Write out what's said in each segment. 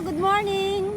good morning!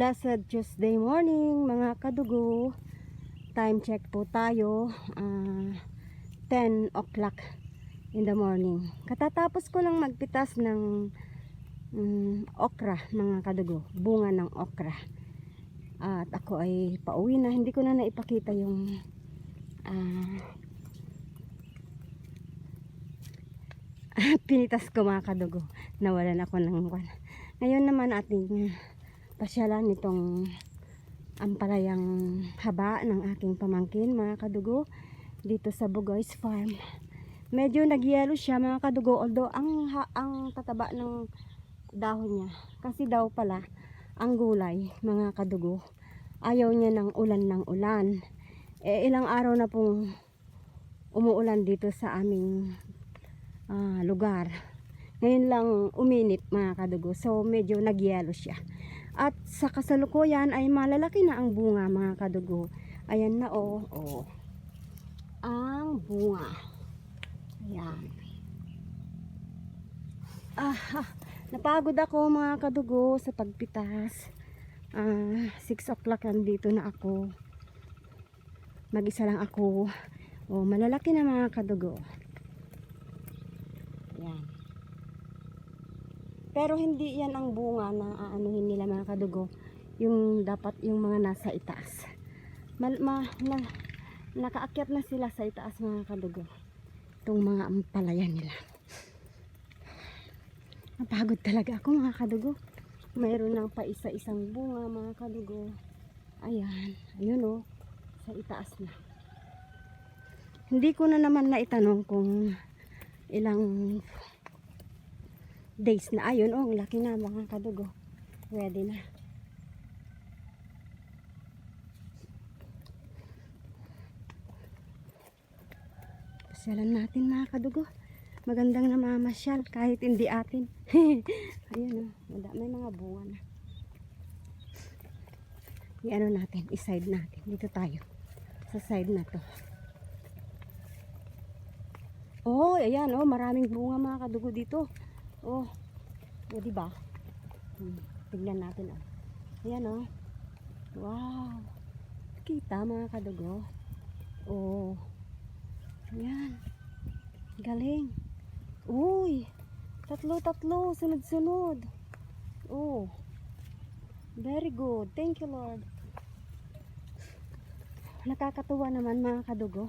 Blessed Tuesday morning mga kadugo. Time check po tayo. ah, 10 o'clock in the morning. Katatapos ko lang magpitas ng mm, okra mga kadugo. Bunga ng okra. At ako ay pauwi na. Hindi ko na naipakita yung ah, pinitas ko mga kadugo. Nawalan ako ng kwan. Ngayon naman ating pasyalan nitong ampalayang haba ng aking pamangkin mga kadugo dito sa Bugoy's Farm. Medyo nagyelo siya mga kadugo although ang ha- ang tataba ng dahon niya kasi daw pala ang gulay mga kadugo ayaw niya ng ulan ng ulan. Eh ilang araw na pong umuulan dito sa aming ah, lugar. Ngayon lang uminit mga kadugo so medyo nagyelo siya. At sa kasalukuyan ay malalaki na ang bunga mga kadugo. Ayan na oh, oh. Ang bunga. Ayan. Ah, napagod ako mga kadugo sa pagpitas. Ah, 6 o'clock nandito na ako. Mag-isa lang ako. Oh, malalaki na mga kadugo. Ayan. Pero hindi yan ang bunga na aanuhin nila mga kadugo. Yung dapat yung mga nasa itaas. Mal, ma, na, nakaakyat na sila sa itaas mga kadugo. Itong mga ampalaya nila. Napagod talaga ako mga kadugo. Mayroon lang pa isa-isang bunga mga kadugo. Ayan. Ayun o. Sa itaas na. Hindi ko na naman naitanong kung ilang days na. Ayun oh ang laki na mga kadugo. Ready na. Pasyalan natin mga kadugo. Magandang namamasyal kahit hindi atin. Ayun oh mada- may mga bunga na. I-ano natin i-side natin. Dito tayo. Sa side na to. Oh ayan oh maraming bunga mga kadugo dito Oh. O, di ba? Hmm. Tignan natin, oh. Ayan, oh. Wow. Kita, mga kadugo. Oh. Ayan. Galing. Uy. Tatlo, tatlo. Sunod-sunod. Oh. Very good. Thank you, Lord. Nakakatuwa naman, mga kadugo.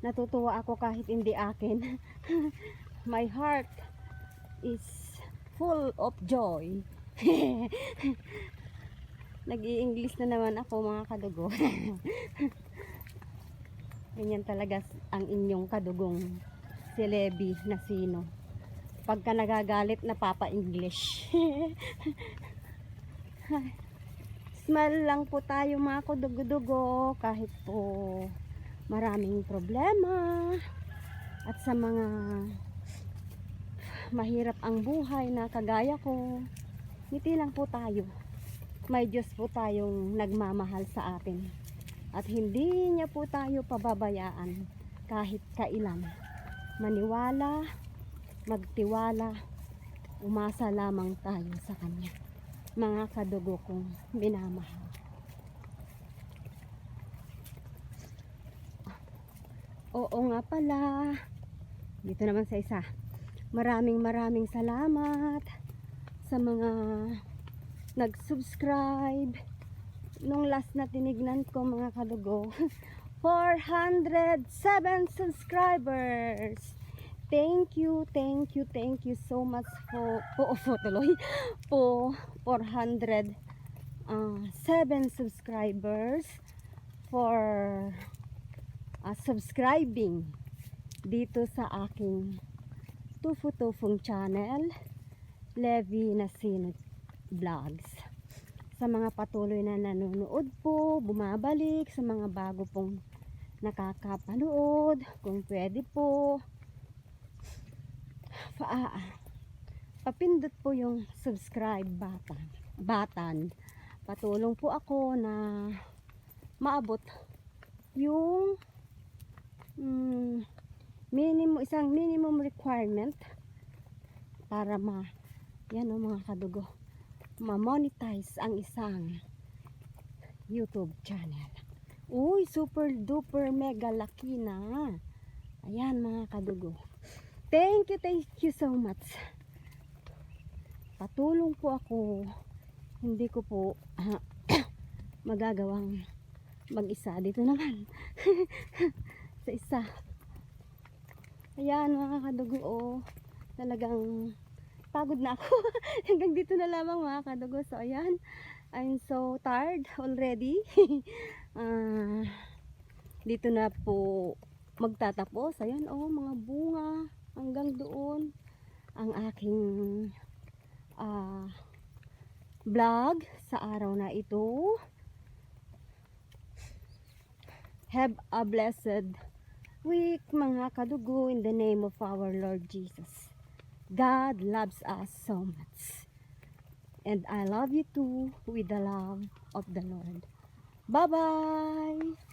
Natutuwa ako kahit hindi akin. My heart is full of joy. Nag-i-English na naman ako mga kadugo. Ganyan talaga ang inyong kadugong celebi na sino. Pagka nagagalit, napapa-English. Smile lang po tayo mga kadugo-dugo kahit po maraming problema at sa mga mahirap ang buhay na kagaya ko, ngiti lang po tayo. May Diyos po tayong nagmamahal sa atin. At hindi niya po tayo pababayaan kahit kailan. Maniwala, magtiwala, umasa lamang tayo sa Kanya. Mga kadugo kong minamahal. Oo nga pala. Dito naman sa isa. Maraming maraming salamat sa mga nag-subscribe. Nung last na tinignan ko mga kadugo, 407 subscribers. Thank you, thank you, thank you so much po, po, po tuloy, po 407 subscribers for uh, subscribing dito sa aking Tufu-Tufong channel, Levi Nasino Vlogs. Sa mga patuloy na nanonood po, bumabalik, sa mga bago pong nakakapanood, kung pwede po, pa, papindot po yung subscribe button. button. Patulong po ako na maabot yung mm, minimum isang minimum requirement para ma yan o mga kadugo ma-monetize ang isang YouTube channel. Uy, super duper mega laki na. Ayan mga kadugo. Thank you, thank you so much. Patulong po ako. Hindi ko po magagawang mag-isa. Dito naman. sa isa. Ayan mga kadugo. Oh, talagang pagod na ako. Hanggang dito na lamang mga kadugo. So ayan. I'm so tired already. Ah, dito na po magtatapos. Ayan oh, mga bunga hanggang doon ang aking ah, vlog sa araw na ito. Have a blessed week mga kadugo in the name of our Lord Jesus. God loves us so much. And I love you too with the love of the Lord. Bye-bye!